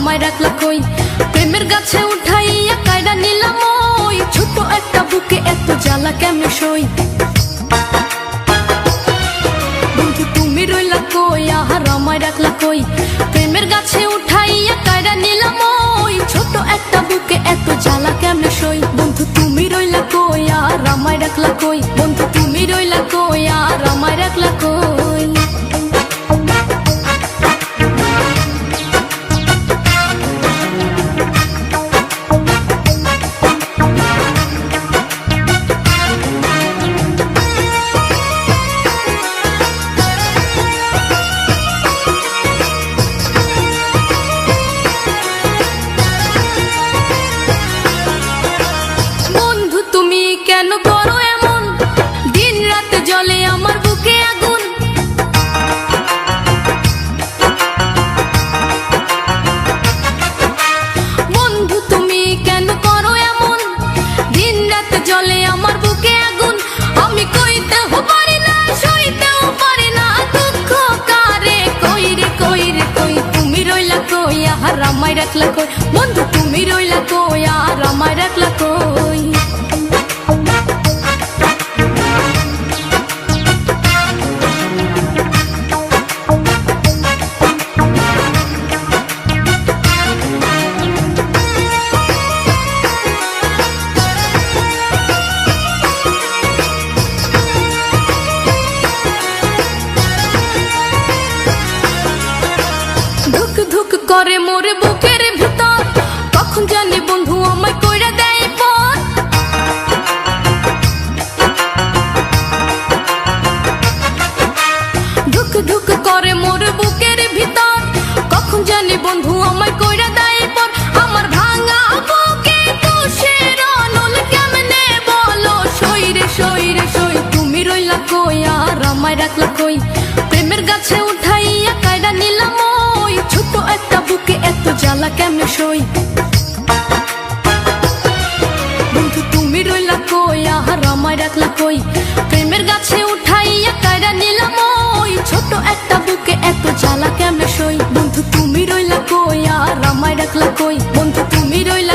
আমায় রাখলা কই? প্রেমের গাছে উঠাইয়া কায়দা নিলাম ওই। ছোট একটা বুকে এত জ্বালা কেমনে সই? বন্ধু, তুমি রইলা কই? আহার আমায় রাখলা কই? প্রেমের গাছে উঠাইয়া কায়দা নিলাম ওই। ছোট একটা বুকে এত জ্বালা কেমনে সই? বন্ধু, তুমি রইলা কই? আর আমায় রাখলা কই? কেন করো এমন? দিন রাত জলে আমার বুকে আগুন। বন্ধু, তুমি কেন করো এমন? দিন রাত জলে আমার বুকে আগুন। আমি কইতেও পারি না, সইতেও পারি না। দুঃখ কারে কই রে কই রে কই? তুমি রইলা কই আর আমায় রাখলা কই? বন্ধু, তুমি রইলা কই আর ধুক করে মোরে বুকের ভিতর। কখন জানি বন্ধু আমায় কইরা দেয় পর ধুক ধুক করে মোর বুকের ভিতর। কখন জানি বন্ধু আমায় কইরা দেয় পর আমার ভাঙা বুকে তুষের অনল কেমনে বলো? সই রে, সই তুমি রইলা কই? আর আমায় রাখলা কই? প্রেমের গাছে উঠাইয়া জ্বালা কেমনে সই? বন্ধু, তুমি রইলা কই? আহার আমায় রাখলা কই? প্রেমের গাছে উঠাইয়া কায়রা নিলাম ওই। ছোট একটা বুকে এত জ্বালা কেমনে সই? বন্ধু, তুমি রইলা কই? আর আমায় রাখলা কই? বন্ধু, তুমি রইলা